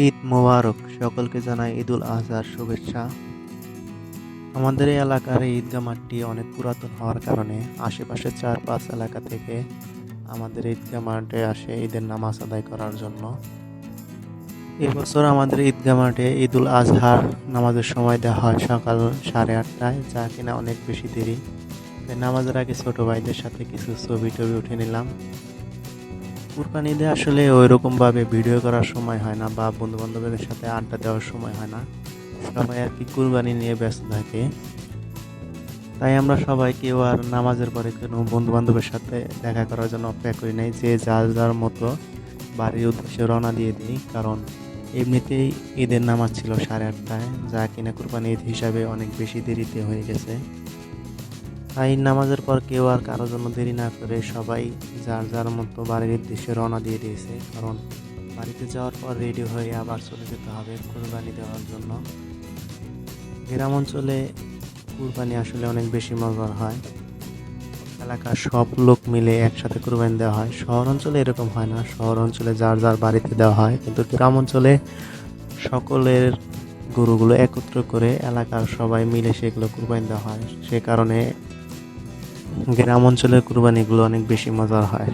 ঈদ মোবারক সকলকে জানাই ঈদুল আজহার শুভেচ্ছা। আমাদের এই এলাকার এই ঈদগাহ মাঠটি অনেক পুরাতন হওয়ার কারণে আশেপাশে চার পাঁচ এলাকা থেকে আমাদের ঈদগাহ মাঠে আসে ঈদের নামাজ আদায় করার জন্য। এবছর আমাদের ঈদগাহ মাঠে ঈদুল আজহার নামাজের সময় দেওয়া হয় সকাল সাড়ে আটটায়, যা কিনা অনেক বেশি দেরি। নামাজের আগে ছোট ভাইদের সাথে কিছু ছবি টবি উঠে নিলাম। কুরবানি ঈদে আসলে ওই ভাবে ভিডিও করার সময় হয় না বা বন্ধু বান্ধবের সাথে আড্ডা দেওয়ার সময় হয় না। সবাই আর কি কুরবানি নিয়ে ব্যস্ত থাকে। তাই আমরা সবাই কেউ আর নামাজের পরে কোনো বন্ধু বান্ধবের সাথে দেখা করার জন্য অপেক্ষা করি নাই, যে যার যার মতো বাড়ির উদ্দেশ্যে রওনা দিয়ে দিই। কারণ এমনিতেই ঈদের নামাজ ছিল সাড়ে আটটায়, যা কিনা কুরবানি ঈদ হিসাবে অনেক বেশি দেরিতে হয়ে গেছে। তাই নামাজের পর কেউ আর কারোর জন্য দেরি না করে সবাই যার যার মতো বাড়ির উদ্দেশ্যে রওনা দিয়ে দিয়েছে। কারণ বাড়িতে যাওয়ার পর রেডি হয়ে আবার চলে যেতে হবে কুরবানি দেওয়ার জন্য। গ্রাম অঞ্চলে কুরবানি আসলে অনেক বেশি মজার হয়। এলাকার সব লোক মিলে একসাথে কুরবানি দেওয়া হয়। শহর অঞ্চলে এরকম হয় না। শহর অঞ্চলে যার যার বাড়িতে দেওয়া হয়। কিন্তু গ্রাম অঞ্চলে সকলের গরুগুলো একত্র করে এলাকার সবাই মিলে সেগুলো কুরবানি দেওয়া হয়। সে কারণে গ্রাম অঞ্চলের কুরবানিগুলো অনেক বেশি মজার হয়।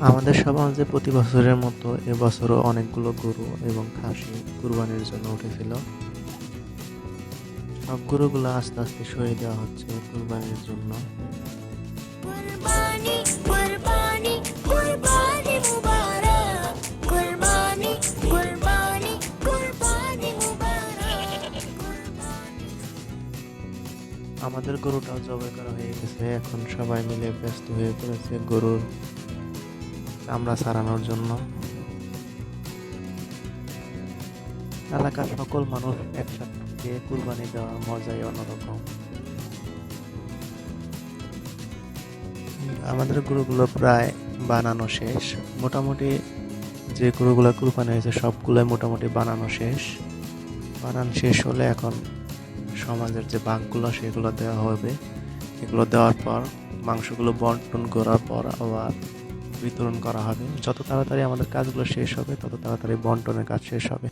আমাদের সমাজে প্রতি বছরের মতো এবছরও অনেকগুলো গরু এবং খাসি কুরবানির জন্য উঠেছিল। সব গরুগুলো আস্তে আস্তে সরিয়ে দেওয়া হচ্ছে কুরবানির জন্য। আমাদের গরুটাও জবাই করা হয়ে গেছে। এখন সবাই মিলে ব্যস্ত হয়ে পড়েছে গরুর চামড়া ছাড়ানোর জন্য। এলাকার সকল মানুষ একসাথে কুরবানি দেওয়ার মজাই অন্যরকম। আমাদের গরুগুলো প্রায় বানানো শেষ। মোটামুটি যে গরুগুলো কুরবানি হয়েছে সবগুলোই মোটামুটি বানানো শেষ। বানানো শেষ হলে এখন সমাজের যে ভাগগুলো সেগুলো দেওয়া হবে। এগুলো দেওয়ার পর মাংসগুলো বন্টন করার পর আবার বিতরণ করা হবে। যত তাড়াতাড়ি আমাদের কাজগুলো শেষ হবে, তত তাড়াতাড়ি বন্টনের কাজ শেষ হবে।